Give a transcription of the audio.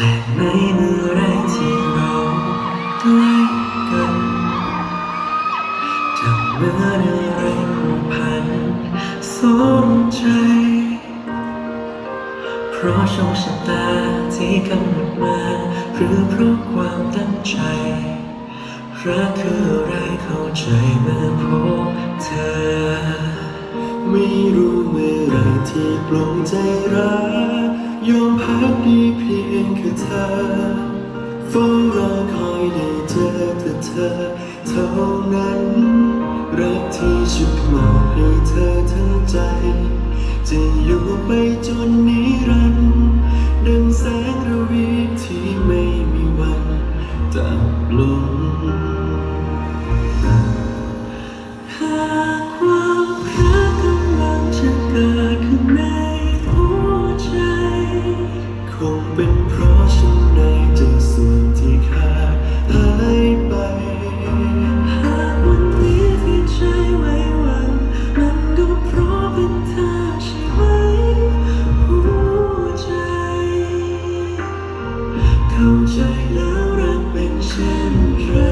ลกไหมเมื่อไรที่เราใกล้กันจับมืออะไรผูกพันสนใจ เพราะโชคชะตาที่กำหนดมา หรือเพราะความตั้งใจรักคืออะไรเข้าใจเมื่อพบเธอ ไม่รู้เมื่อไรที่ปลงใจรัก ยอมพักดีเพียงแค่เธอเฝ้ารอคอยได้เจอแต่เธอเท่านั้น รักที่ฉันมอบให้เธอทั้งใจ จะอยู่ไปจนนิรันดร์ดังแสงระวีที่ไม่มีวันดับลง เข้าใจแล้วรักเป็นเช่นไร